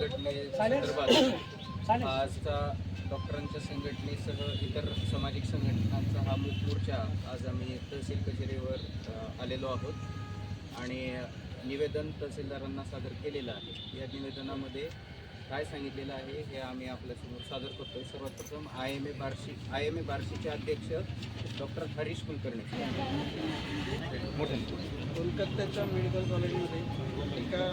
घटनेसंदर्भात आजचा डॉक्टरांच्या संघटनेसह इतर सामाजिक संघटनांचा हा मूक मोर्चा आज आम्ही तहसील कचेरीवर आलेलो आहोत. आणि निवेदन तहसीलदारांना सादर केलेलं आहे. या निवेदनामध्ये काय सांगितलेलं आहे हे आम्ही आपल्यासमोर सादर करतोय. सर्वात प्रथम I M A Barshi I M A बार्शीचे अध्यक्ष डॉक्टर हरीश कुलकर्णी. कोलकात्याच्या मेडिकल कॉलेजमध्ये एका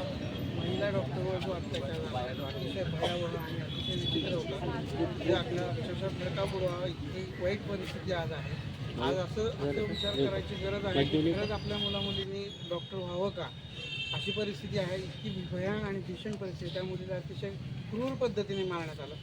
महिला डॉक्टरवर जो अत्याचार झाला तो अतिशय भयावह आणि अतिशय विचित्र होता. जे आपल्या अक्षरशः धडकापूर्वा इतकी वाईट परिस्थिती आज आहे. आज असं असं विचार करायची गरज आहे. की खरंच आपल्या मुलामुलींनी डॉक्टर व्हावं का? अशी परिस्थिती आहे. इतकी भयान आणि भीषण परिस्थिती त्या मुलीला अतिशय क्रूर पद्धतीने मारण्यात आलं.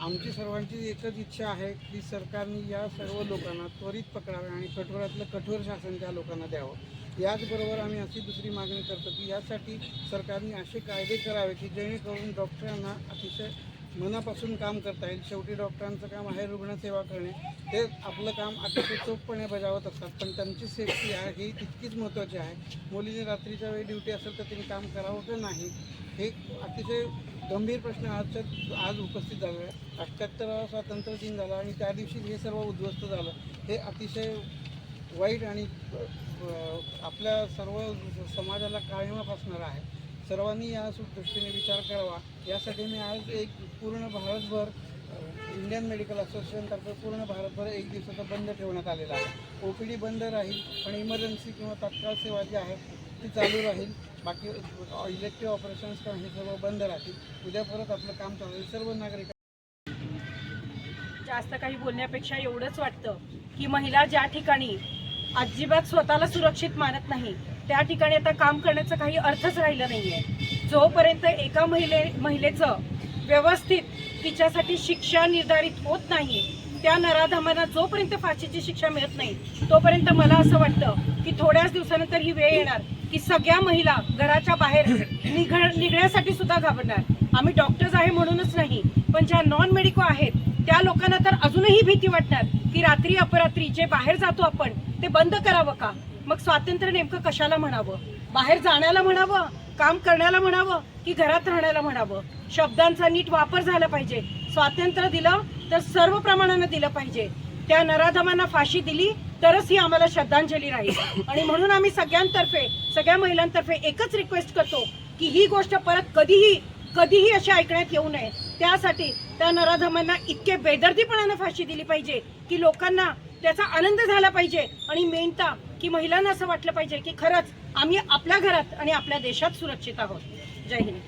आमची सर्वांची एकच इच्छा आहे की सरकारने या सर्व लोकांना त्वरित पकडावे आणि कठोरातलं कठोर शासन त्या लोकांना द्यावं. याचबरोबर आम्ही अशी दुसरी मागणी करतो की यासाठी सरकारने असे कायदे करावे की जेणेकरून डॉक्टरांना अतिशय मनापासून काम करता येईल. शेवटी डॉक्टरांचं काम आहे रुग्णसेवा करणे. ते आपलं काम अतिशय चोखपणे बजावत असतात. पण त्यांची सेफ्टी आहे ही तितकीच महत्त्वाची आहे. मुलीने रात्रीच्या वेळी ड्युटी असेल तर तिने काम करावं का नाही हे अतिशय गंभीर प्रश्न आजच्या आज उपस्थित झालेला आहे अठ्ठ्याहत्तरावा स्वातंत्र्य दिन झाला आणि त्या दिवशी हे सर्व उद्ध्वस्त झालं. हे अतिशय वाईट आणि आपल्या सर्व समाजाला काळीमा फासणार आहे. सर्वांनी या दृष्टीने विचार करावा. यासाठी मी आज एक पूर्ण भारतभर इंडियन मेडिकल असोसिएशनतर्फे पूर्ण भारतभर एक दिवसाचा बंद ठेवण्यात आलेला आहे. ओ पी डी बंद राहील पण इमर्जन्सी किंवा तात्काळ सेवा जी आहे ती चालू राहील. बाकी इलेक्टिव्ह ऑपरेशन्स किंवा हे सर्व बंद राहतील. उद्या परत आपलं काम चालू सर्व नागरिक जास्त काही बोलण्यापेक्षा एवढंच वाटतं की महिला ज्या ठिकाणी अजिबात स्वतःला सुरक्षित मानत नाही त्या ठिकाणी आता काम करण्याचा काही अर्थच राहिला नाहीये. जोपर्यंत एका महिले महिलेचं व्यवस्थित तिच्यासाठी शिक्षा निर्धारित होत नाही त्या नराधमांना जोपर्यंत फाशीची शिक्षा मिळत नाही तोपर्यंत मला असं वाटतं की थोड्याच दिवसानंतर ही वेळ येणार. की सगळ्या महिला घराच्या बाहेर निघ निघण्यासाठी सुद्धा घाबरणार. आम्ही डॉक्टर्स आहे म्हणूनच नाही पण ज्या नॉन मेडिको आहेत त्या लोकांना तर अजूनही भीती वाटणार की रात्री अपरात्री जे बाहेर जातो आपण ते बंद करावं का? मग स्वातंत्र्य नेमकं कशाला म्हणावं? बाहेर जाण्याला म्हणावं? काम करण्याला म्हणावं? की घरात राहण्याला म्हणावं? शब्दांचा नीट वापर झाला पाहिजे. स्वातंत्र्य दिलं तर सर्व प्रमाणानं दिलं पाहिजे. त्या नराधमांना फाशी दिली तरच ही आम्हाला श्रद्धांजली राहील. आणि म्हणून आम्ही सगळ्यांतर्फे सगळ्या महिलांतर्फे एकच रिक्वेस्ट करतो की ही गोष्ट परत कधीही कधीही अशी ऐकण्यात येऊ नये. त्यासाठी त्या नराधमांना इतके बेदर्दीपणाने फाशी दिली पाहिजे की लोकांना त्याचा आनंद झाला पाहिजे आणि मेनता की महिलांना असं वाटलं पाहिजे की खरंच आम्ही आपल्या घरात आणि आपल्या देशात सुरक्षित आहोत. जय हिंद.